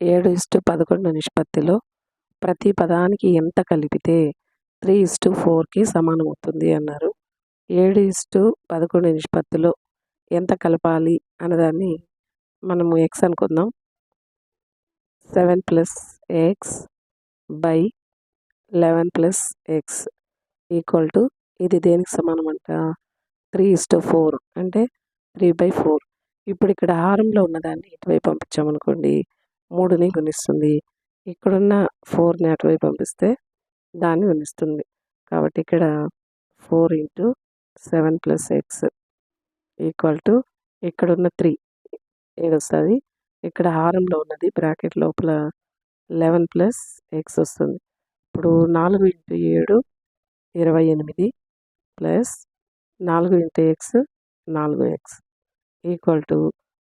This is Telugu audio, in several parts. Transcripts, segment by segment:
ఏడు ఇస్టు పదకొండు నిష్పత్తిలో ప్రతి పదానికి ఎంత కలిపితే త్రీ ఇస్టు ఫోర్కి సమానమవుతుంది అన్నారు. ఏడు ఇస్టు పదకొండు నిష్పత్తిలో ఎంత కలపాలి అన్నదాన్ని మనము ఎక్స్ అనుకుందాం. Seven plus X by eleven plus X equal to ఇది దేనికి సమానం అంట త్రీ ఇస్టు ఫోర్ అంటే త్రీ బై ఫోర్. ఇప్పుడు ఇక్కడ హారంలో ఉన్నదాన్ని ఇటువైపు పంపించామనుకోండి. మూడుని గుణిస్తుంది ఇక్కడున్న ఫోర్ని అటువైపు పంపిస్తే దాన్ని గుణిస్తుంది కాబట్టి ఇక్కడ four into seven plus X equal to ఇక్కడున్న త్రీ ఏడొస్తుంది ఇక్కడ హారంలో ఉన్నది బ్రాకెట్ లోపల లెవెన్ ప్లస్ ఎక్స్ వస్తుంది. ఇప్పుడు నాలుగు ఇంటూ ఏడు ఇరవై ఎనిమిది ప్లస్ నాలుగు ఇంటూ ఎక్స్ నాలుగు ఎక్స్ ఈక్వల్ టు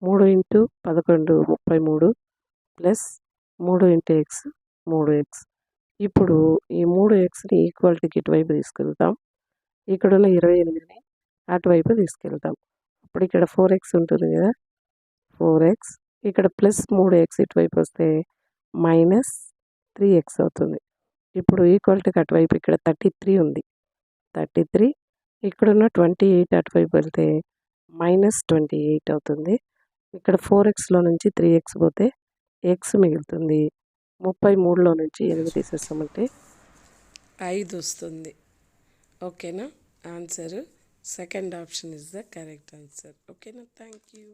మూడు ఇంటూ పదకొండు ముప్పై మూడు ప్లస్ మూడు ఇంటూ ఎక్స్ మూడు ఎక్స్. ఇప్పుడు ఈ మూడు ఎక్స్ని ఈక్వాలిటీకి ఇటువైపు తీసుకెళ్తాం. ఇక్కడున్న ఇరవై ఎనిమిదిని అటువైపు తీసుకెళ్తాం. ఇప్పుడు ఇక్కడ ఫోర్ ఎక్స్ ఉంటుంది కదా. Four X. ఇక్కడ ప్లస్ మూడు ఎక్స్ ఇటువైపు వస్తే మైనస్ త్రీ ఎక్స్ అవుతుంది. ఇప్పుడు ఈక్వాలిటీకి అటువైపు ఇక్కడ థర్టీ త్రీ ఉంది. Thirty three. ఇక్కడున్న ట్వంటీ ఎయిట్ అటువైపు వెళ్తే మైనస్ ట్వంటీ ఎయిట్ అవుతుంది. ఇక్కడ ఫోర్ ఎక్స్లో నుంచి త్రీ ఎక్స్ పోతే ఎక్స్ మిగులుతుంది. ముప్పై మూడులో నుంచి ఎనిమిది తీసేస్తామంటే? ఐదు వస్తుంది. ఓకేనా? Answer second option is the correct answer. ఓకేనా? Thank you.